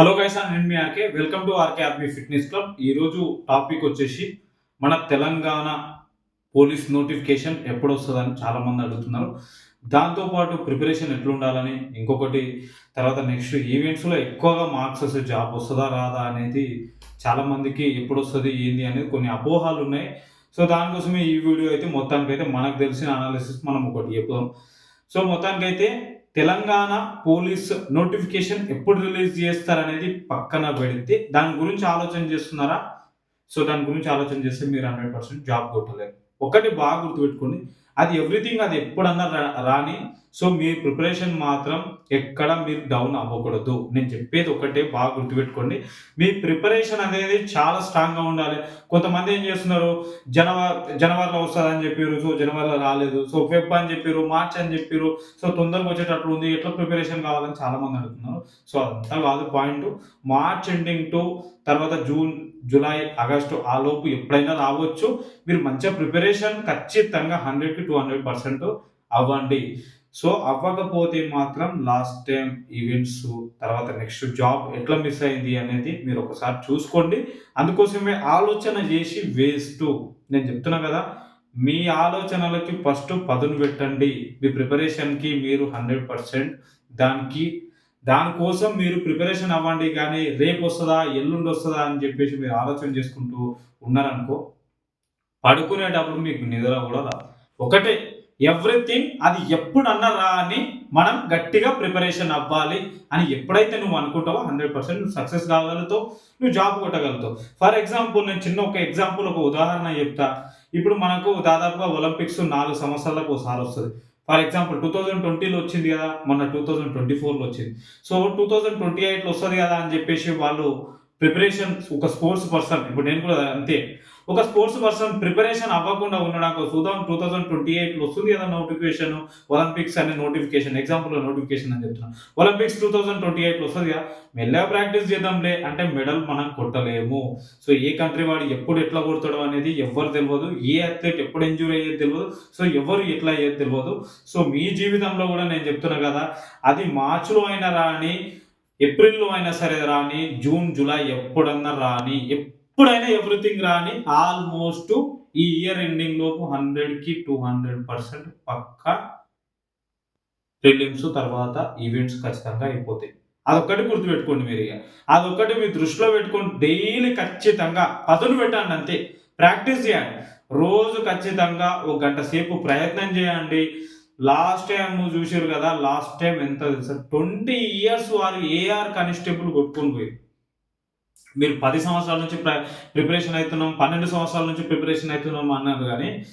Hello కైసా నేను మీ RK welcome to RK army fitness club ఈరోజు టాపిక్ వచ్చేసి మన తెలంగాణ పోలీస్ నోటిఫికేషన్ ఎప్పుడు వస్తుందని చాలామంది అడుగుతున్నారు. దాంతోపాటు ప్రిపరేషన్ ఎట్లుండాలని ఇంకొకటి తర్వాత నెక్స్ట్ ఈవెంట్స్లో ఎక్కువగా మార్క్స్ వస్తే జాబ్ వస్తుందా రాదా అనేది చాలామందికి ఎప్పుడు వస్తుంది ఏంది అనేది కొన్ని అపోహాలు ఉన్నాయి. సో దానికోసమే ఈ వీడియో అయితే మొత్తానికైతే మనకు తెలిసిన అనాలిసిస్ మనం ఒకటి చెప్తాం సో మొత్తానికైతే తెలంగాణ పోలీస్ నోటిఫికేషన్ ఎప్పుడు రిలీజ్ చేస్తారనేది పక్కన పెడితే దాని గురించి ఆలోచన చేస్తున్నారా? సో దాని గురించి ఆలోచన చేస్తే మీరు హండ్రెడ్ పర్సెంట్ జాబ్ కొట్టలేరు. ఒకటి బాగా గుర్తుపెట్టుకోండి. అది ఎవ్రీథింగ్ అది ఎప్పుడన్నా రా- రాని సో మీ ప్రిపరేషన్ మాత్రం ఎక్కడ మీరు డౌన్ అవ్వకూడదు. నేను చెప్పేది ఒకటే బాగా గుర్తుపెట్టుకోండి. మీ ప్రిపరేషన్ అనేది చాలా స్ట్రాంగ్గా ఉండాలి. కొంతమంది ఏం చేస్తున్నారు? జనవరి జనవరిలో వస్తుందని చెప్పారు సో జనవరిలో రాలేదు సో ఫెబ్ అని చెప్పారు మార్చ్ అని చెప్పారు సో తొందరగా వచ్చేటట్లు ఉంది ఎట్లా ప్రిపరేషన్ కావాలని చాలామంది అడుగుతున్నారు. సో అదంతా కాదు పాయింట్. మార్చ్ ఎండింగ్ టు తర్వాత జూన్ జూలై ఆగస్టు ఆ లోపు ఎప్పుడైనా రావచ్చు. మీరు మంచిగా ప్రిపరేషన్ ఖచ్చితంగా హండ్రెడ్కి టూ హండ్రెడ్ పర్సెంట్ అవ్వండి. సో అవ్వకపోతే మాత్రం లాస్ట్ టైం ఈవెంట్స్ తర్వాత నెక్స్ట్ జాబ్ ఎట్లా మిస్ అయింది అనేది మీరు ఒకసారి చూసుకోండి. అందుకోసమే ఆలోచన చేసి వేస్ట్ నేను చెప్తున్నా కదా మీ ఆలోచనలకి ఫస్ట్ పదును పెట్టండి. మీ ప్రిపరేషన్కి మీరు హండ్రెడ్ పర్సెంట్ దానికి దానికోసం మీరు ప్రిపరేషన్ అవ్వండి కానీ రేపు వస్తుందా ఎల్లుండి వస్తుందా అని చెప్పేసి మీరు ఆలోచన చేసుకుంటూ ఉన్నారనుకో పడుకునేటప్పుడు మీకు నిద్ర కూడా రాదు. ఒకటే ఎవ్రీథింగ్ అది ఎప్పుడన్నా రా అని మనం గట్టిగా ప్రిపరేషన్ అవ్వాలి అని ఎప్పుడైతే నువ్వు అనుకుంటావో హండ్రెడ్ పర్సెంట్ నువ్వు సక్సెస్ కాగలుగుతావు నువ్వు జాబ్ కొట్టగలుగుతావు. ఫర్ ఎగ్జాంపుల్ నేను చిన్న ఒక ఎగ్జాంపుల్ ఒక ఉదాహరణ చెప్తా. ఇప్పుడు మనకు దాదాపుగా ఒలింపిక్స్ నాలుగు సంవత్సరాలకు ఒకసారి వస్తుంది. ఫర్ ఎగ్జాంపుల్ టూ థౌజండ్ ట్వంటీలో వచ్చింది కదా మొన్న టూ థౌజండ్ ట్వంటీ ఫోర్లో వచ్చింది. సో టూ థౌజండ్ ట్వంటీ ఎయిట్లో వస్తుంది కదా అని చెప్పేసి వాళ్ళు ప్రిపరేషన్ ఒక స్పోర్ట్స్ పర్సన్ ఇప్పుడు నేను కూడా అంతే. ఒక స్పోర్ట్స్ పర్సన్ ప్రిపరేషన్ అవ్వకుండా ఉండడానికి చూద్దాం. టూ థౌసండ్ ట్వంటీ ఎయిట్లో వస్తుంది కదా నోటిఫికేషన్. ఒలింపిక్స్ అనే నోటిఫికేషన్ ఎగ్జాంపుల్ నోటిఫికేషన్ అని చెప్తున్నాను ఒలింపిక్స్ టూ థౌసండ్ ట్వంటీ ఎయిట్లో వస్తుంది కదా. మెల్లగా ప్రాక్టీస్ చేద్దాంలే. అంటే మెడల్ మనం కొట్టలేము. సో ఏ కంట్రీ వాడు ఎప్పుడు ఎట్లా కొడతాడో అనేది ఎవరు తెలియదు ఏ అథ్లెట్ ఎప్పుడు ఎంజూర్ అయ్యేది తెలియదు సో ఎవరు ఎట్లా అయ్యేది తెలియదు సో మీ జీవితంలో కూడా నేను చెప్తున్నా కదా అది మార్చిలో అయినా రాని ఏప్రిల్లో అయినా సరే రాని జూన్ జూలై ఎప్పుడన్నా రాని ఎప్పుడైనా ఎవ్రీథింగ్ రాని ఆల్మోస్ట్ ఈ ఇయర్ ఎండింగ్ లోపు హండ్రెడ్కి టూ హండ్రెడ్ పర్సెంట్ పక్కా ప్రిలిమ్స్ తర్వాత ఈవెంట్స్ ఖచ్చితంగా అయిపోతాయి. అదొక్కటి గుర్తుపెట్టుకోండి మీరు ఇక. అదొక్కటి మీ దృష్టిలో పెట్టుకొని డైలీ ఖచ్చితంగా పదును పెట్టండి అంతే. ప్రాక్టీస్ చేయండి. రోజు ఖచ్చితంగా ఒక గంట సేపు ప్రయత్నం చేయండి. లాస్ట్ టైం చూసారు కదా లాస్ట్ టైం ఎంత తెలుసా? ట్వంటీ ఇయర్స్ వారు ఏఆర్ కానిస్టేబుల్ కొట్టుకొని పోయి మీరు పది సంవత్సరాల నుంచి ప్రిపరేషన్ అవుతున్నాం పన్నెండు సంవత్సరాల నుంచి ప్రిపరేషన్ అవుతున్నాం అన్నారు కానీ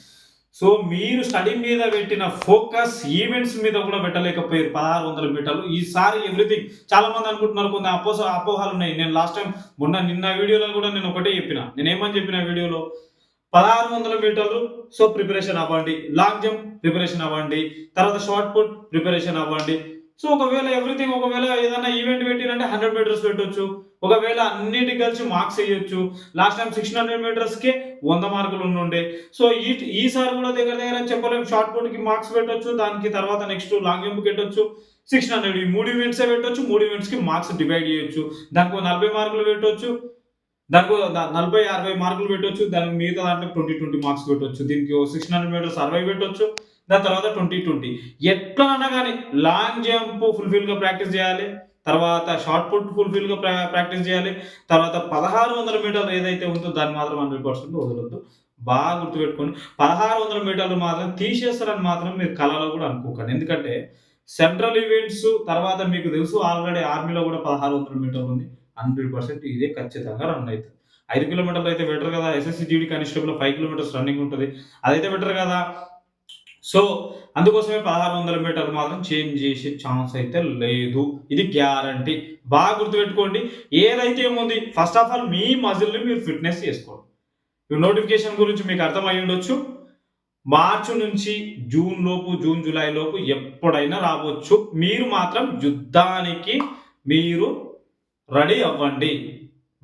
సో మీరు స్టడీ మీద పెట్టిన ఫోకస్ ఈవెంట్స్ మీద కూడా పెట్టలేకపోయారు. పదహారు వందల మీటర్లు. ఈసారి ఎవ్రీథింగ్ చాలా మంది అనుకుంటున్నారు కొన్ని అపోస అపోహాలు ఉన్నాయి. నేను లాస్ట్ టైం మొన్న నిన్న వీడియోలో కూడా నేను ఒకటే చెప్పిన. నేను ఏమని చెప్పిన వీడియోలో? పదహారు వందల మీటర్లు సో ప్రిపరేషన్ అవ్వండి. లాంగ్ జంప్ ప్రిపరేషన్ అవ్వండి. తర్వాత షార్ట్ పుట్ ప్రిపరేషన్ అవ్వండి. సో ఒకవేళ ఎవ్రీథింగ్ ఒకవేళ ఏదైనా ఈవెంట్ పెట్టినంటే హండ్రెడ్ మీటర్స్ పెట్టొచ్చు. ఒకవేళ అన్నిటి కలిసి మార్క్స్ వేయొచ్చు. లాస్ట్ టైం సిక్స్టీన్ హండ్రెడ్ మీటర్స్కి వంద మార్కులు ఉండే సో ఈ ఈసారి కూడా దగ్గర దగ్గర చెప్పలేము షార్ట్ పుట్కి మార్క్స్ పెట్టొచ్చు దానికి తర్వాత నెక్స్ట్ లాంగ్ జంప్ పెట్టొచ్చు సిక్స్టీన్ హండ్రెడ్ ఈ మూడు ఈవెంట్సే పెట్టొచ్చు మూడు ఈవెంట్స్కి మార్క్స్ డివైడ్ చేయొచ్చు. దానికి నలభై మార్కులు పెట్టొచ్చు. దానికి నలభై అరవై మార్కులు పెట్టొచ్చు. దానికి మిగతా దాంట్లో ట్వంటీ ట్వంటీ మార్క్స్ పెట్టొచ్చు. దీనికి సిక్స్టీన్ హండ్రెడ్ మీటర్స్ అరవై పెట్టొచ్చు. దాని తర్వాత ట్వంటీ ట్వంటీ ఎట్లా అన్నా కానీ లాంగ్ జంప్ ఫుల్ఫిల్గా ప్రాక్టీస్ చేయాలి. తర్వాత షార్ట్ పుట్ ఫుల్ఫిల్గా ప్రా ప్రాక్టీస్ చేయాలి. తర్వాత పదహారు వందల మీటర్లు ఏదైతే ఉందో దాన్ని మాత్రం హండ్రెడ్ పర్సెంట్ వదలొద్దు. బాగా గుర్తుపెట్టుకోండి. పదహారు వందల మీటర్లు మాత్రం తీసేస్తారని మాత్రం మీరు కళలో కూడా అనుకోకండి. ఎందుకంటే సెంట్రల్ ఈవెంట్స్ తర్వాత మీకు తెలుసు ఆల్రెడీ ఆర్మీలో కూడా పదహారు వందల మీటర్లు ఉంది. హండ్రెడ్ పర్సెంట్ ఇదే ఖచ్చితంగా రన్ అవుతుంది. ఐదు కిలోమీటర్లు అయితే బెటర్ కదా? SSC GD constable five kilometres running ఉంటుంది. అదైతే బెటర్ కదా? సో అందుకోసమే పదహారు వందల మీటర్లు మాత్రం చేంజ్ చేసే ఛాన్స్ అయితే లేదు. ఇది గ్యారంటీ బాగా గుర్తుపెట్టుకోండి ఏదైతే ఏముంది ఫస్ట్ ఆఫ్ ఆల్ మీ మజిల్ని మీరు ఫిట్నెస్ చేసుకోండి. నోటిఫికేషన్ గురించి మీకు అర్థమై ఉండొచ్చు. మార్చి నుంచి జూన్ లోపు జూన్ జూలై లోపు ఎప్పుడైనా రావచ్చు. మీరు మాత్రం యుద్ధానికి మీరు రెడీ అవ్వండి.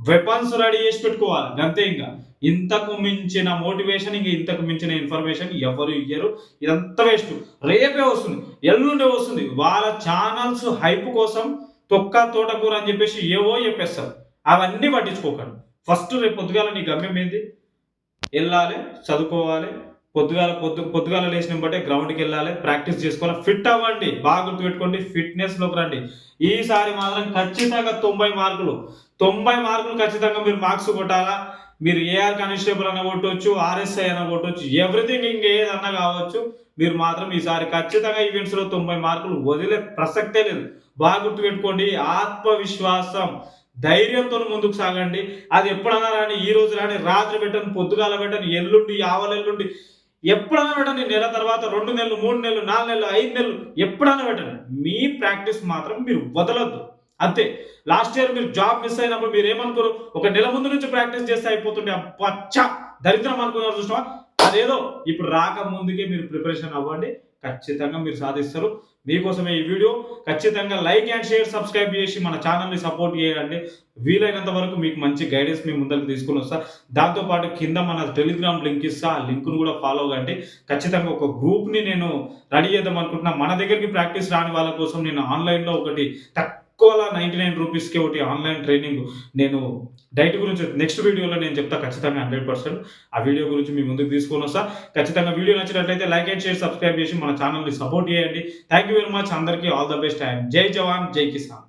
వెపన్స్ రెడీ చేసి పెట్టుకోవాలి. అంతే ఇంకా. ఇంతకు మించిన మోటివేషన్ ఇంక ఇంతకు మించిన ఇన్ఫర్మేషన్ ఎవరు ఇయ్యరు. ఇదంతా వేస్ట్ రేపే వస్తుంది ఎల్లుండే వస్తుంది. వాళ్ళ ఛానల్స్ హైప్ కోసం తొక్క తోటకూర అని చెప్పేసి ఏవో చెప్పేస్తారు. అవన్నీ పట్టించుకోకండి. ఫస్ట్ రేపు పొద్దుగాల నీ గమ్యం ఏంది? వెళ్ళాలి చదువుకోవాలి పొద్దుగాల పొద్దు పొద్దుగాల లేచిన బట్టే గ్రౌండ్కి వెళ్ళాలి ప్రాక్టీస్ చేసుకోవాలి. ఫిట్ అవ్వండి బాగా గుర్తుపెట్టుకోండి ఫిట్నెస్లోకి రండి. ఈసారి మాత్రం ఖచ్చితంగా తొంభై మార్కులు తొంభై మార్కులు ఖచ్చితంగా మీరు మార్క్స్ కొట్టాలా? మీరు ఏఆర్ కానిస్టేబుల్ అన్న కొట్టవచ్చు ఆర్ఎస్ఐ అన్న కొట్టవచ్చు ఎవ్రీథింగ్ ఇంకేదన్నా కావచ్చు మీరు మాత్రం ఈసారి ఖచ్చితంగా ఈవెంట్స్లో తొంభై మార్కులు వదిలే ప్రసక్తే లేదు. బాగా గుర్తుపెట్టుకోండి ఆత్మవిశ్వాసం ధైర్యంతో ముందుకు సాగండి. అది ఎప్పుడన్నా రాని ఈ రోజు రాని రాత్రి పెట్టని పొద్దుగాల పెట్టని ఎల్లుండి ఆవలెల్లుండి ఎప్పుడైనా పెట్టండి. నెల తర్వాత రెండు నెలలు మూడు నెలలు నాలుగు నెలలు ఐదు నెలలు ఎప్పుడైనా పెట్టండి. మీ ప్రాక్టీస్ మాత్రం మీరు వదలొద్దు. అంతే. లాస్ట్ ఇయర్ మీరు జాబ్ మిస్ అయినప్పుడు మీరు ఏమనుకోరు? ఒక నెల ముందు నుంచి ప్రాక్టీస్ చేస్తే అయిపోతుంటే పచ్చ దరిద్రం అనుకున్నారు చూసినా అదేదో ఇప్పుడు రాక ముందుకే మీరు ప్రిపరేషన్ అవ్వండి. ఖచ్చితంగా మీరు సాధిస్తారు. మీకోసమే ఈ వీడియో. ఖచ్చితంగా లైక్ అండ్ షేర్ సబ్స్క్రైబ్ చేసి మన ఛానల్ని సపోర్ట్ చేయండి. వీలైనంత వరకు మీకు మంచి గైడెన్స్ మీ ముందరికి తీసుకుని వస్తా. దాంతోపాటు కింద మన టెలిగ్రామ్ లింక్ ఇస్తా. ఆ లింక్ను కూడా ఫాలో కండి. ఖచ్చితంగా ఒక గ్రూప్ని నేను రెడీ చేద్దాం అనుకుంటున్నా. మన దగ్గరికి ప్రాక్టీస్ రాని వాళ్ళ కోసం నేను ఆన్లైన్లో ఒకటి తక్కువలా నైంటీ నైన్ రూపీస్కి ఒకటి ఆన్లైన్ ట్రైనింగ్ నేను డైట్ గురించి నెక్స్ట్ వీడియోలో నేను చెప్తా ఖచ్చితంగా హండ్రెడ్ పర్సెంట్ ఆ వీడియో గురించి మీ ముందుకు తీసుకొని వస్తా. ఖచ్చితంగా వీడియో నచ్చినట్లయితే లైక్ అండ్ షేర్ సబ్స్క్రైబ్ చేసి మన ఛానల్ని సపోర్ట్ చేయండి. థ్యాంక్ యూ వెరీ మచ్ అందరికీ ఆల్ ద బెస్ట్ అండ్ జై జవాన్ జై కిసాన్